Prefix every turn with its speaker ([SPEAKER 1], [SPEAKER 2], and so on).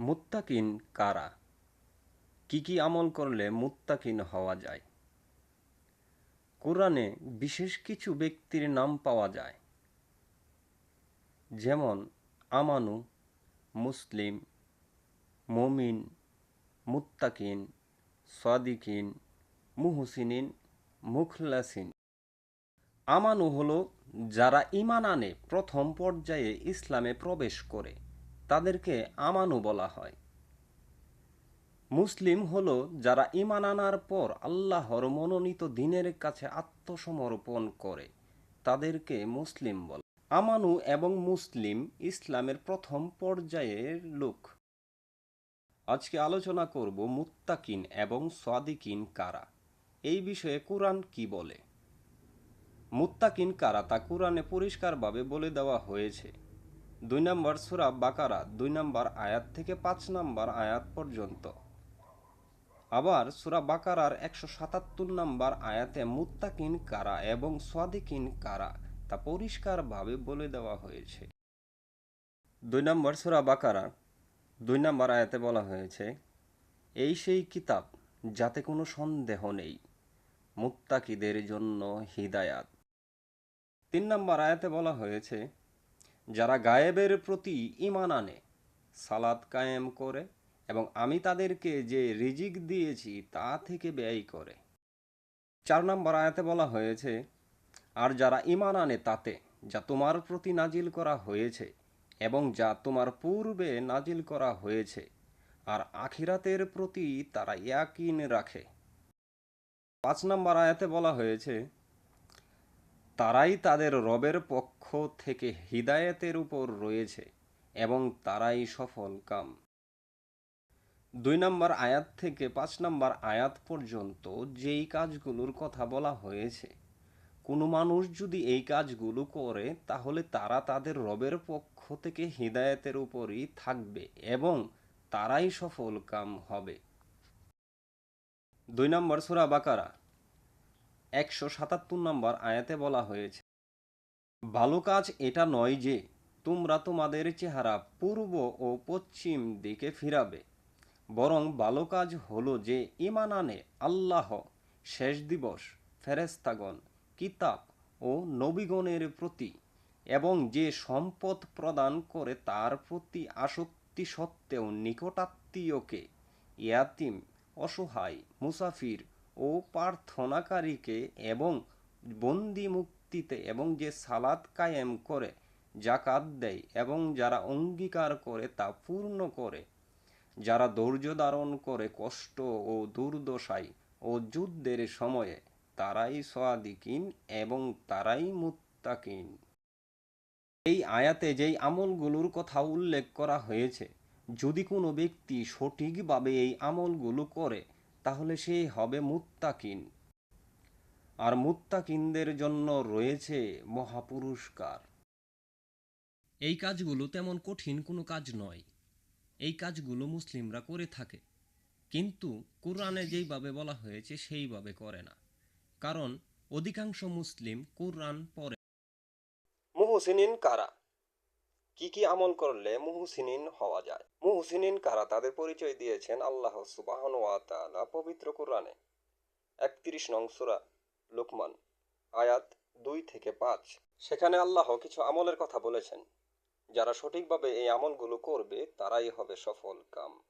[SPEAKER 1] মুত্তাকিন কারা? কি কি আমল করলে মুত্তাকিন হওয়া যায়? কোরআনে বিশেষ কিছু ব্যক্তির নাম পাওয়া যায়। যেমন, আমানু, মুসলিম, মমিন, মুত্তাকিন, সাদিকিন, মুহসিনিন, মুখলাসিন। আমানু হলো যারা ইমান আনে, প্রথম পর্যায়ে ইসলামে প্রবেশ করে। তাদেরকে আমানু বলা হয়। মুসলিম হল যারা ইমান আনার পর আল্লাহর মনোনীত দিনের কাছে আত্মসমর্পণ করে, তাদেরকে মুসলিম বলে। আমানু এবং মুসলিম ইসলামের প্রথম পর্যায়ের লোক। আজকে আলোচনা করব মুত্তাকিন এবং সাদিকিন কারা। এই বিষয়ে কোরআন কি বলে? মুত্তাকিন কারা তা কোরআনে পরিষ্কারভাবে বলে দেওয়া হয়েছে। দুই নম্বর সুরা বাকারা, দুই নম্বর আয়াত থেকে পাঁচ নম্বর আয়াত পর্যন্ত। আবার সুরা বাকারার একশো সাতাত্তর নম্বর আয়াতে মুত্তাকিন কারা এবং সাদিকিন কারা তা পরিষ্কারভাবে বলে দেওয়া হয়েছে। দুই নম্বর সুরা বাকারা, দুই নম্বর আয়াতে বলা হয়েছে, এই সেই কিতাব যাতে কোনো সন্দেহ নেই, মুত্তাকিদের জন্য হিদায়াত। তিন নম্বর আয়াতে বলা হয়েছে যারা গায়েবের প্রতি ইমান আনে সালাদ কায়েম করে এবং আমি তাদেরকে যে রিজিক দিয়েছি তা থেকে ব্যয় করে। চার নম্বর আয়াতে বলা হয়েছে, আর যারা ইমান আনে তাতে যা তোমার প্রতি নাজিল করা হয়েছে এবং যা তোমার পূর্বে নাজিল করা হয়েছে, আর আখিরাতের প্রতি তারা ইয়াকিন রাখে। পাঁচ নম্বর আয়াতে বলা হয়েছে তারাই তাদের রবের পক্ষ থেকে হিদায়েতের উপর রয়েছে এবং তারাই সফল কাম। দুই নম্বর আয়াত থেকে পাঁচ নম্বর আয়াত পর্যন্ত যেই কাজগুলোর কথা বলা হয়েছে, কোনো মানুষ যদি এই কাজগুলো করে, তাহলে তারা তাদের রবের পক্ষ থেকে হিদায়তের উপরই থাকবে এবং তারাই সফল কাম হবে। দুই নম্বর সুরা বাকারা একশো সাতাত্তর নম্বর আয়াতে বলা হয়েছে, ভালো কাজ এটা নয় যে তোমরা তোমাদের চেহারা পূর্ব ও পশ্চিম দিকে ফিরাবে, বরং ভালো কাজ হলো যে ইমান আনে আল্লাহ, শেষ দিবস ফেরেস্তাগণ কিতাব ও নবীগণের প্রতি, এবং যে সম্পদ প্রদান করে তার প্রতি আসক্তি সত্ত্বেও নিকটাত্মীয়কে ইয়াতিম, অসহায়, মুসাফির ও প্রার্থনাকারীকে এবং বন্দি মুক্তিতে এবং যে সালাদ কায়েম করে জাকাত দেয় এবং যারা অঙ্গীকার করে তা পূর্ণ করে। যারা ধৈর্য ধারণ করে কষ্ট ও দুর্দশায় ও যুদ্ধের সময়ে তারাই সোয়াদিকিন এবং তারাই মুত্তাকিন। এই আয়াতে যেই আমলগুলোর কথা উল্লেখ করা হয়েছে, যদি কোনো ব্যক্তি সঠিকভাবে এই আমলগুলো করে তাহলে সে হবে মুত্তাকিন। আর মুত্তাকিনদের জন্য রয়েছে মহাপুরস্কার। এই কাজগুলো তেমন কঠিন কোনো কাজ নয়। এই কাজগুলো মুসলিমরা করে থাকে। কিন্তু কোরআনে যেইভাবে বলা হয়েছে সেইভাবে করে না। কারণ অধিকাংশ মুসলিম কোরআন পড়ে। মুহসিনিন কারা? কি কি আমল করলে মুহসিনিন হওয়া যায়? মুহসিনিন কারা? তাদের পরিচয় দিয়েছেন আল্লাহ সুবাহন ওয়াতালা পবিত্র কোরআনে। একত্রিশ নং সুরা লুকমান, আয়াত দুই থেকে পাঁচ। সেখানে আল্লাহ কিছু আমলের কথা বলেছেন। যারা সঠিকভাবে এই আমলগুলো করবে, তারাই হবে সফল কাম।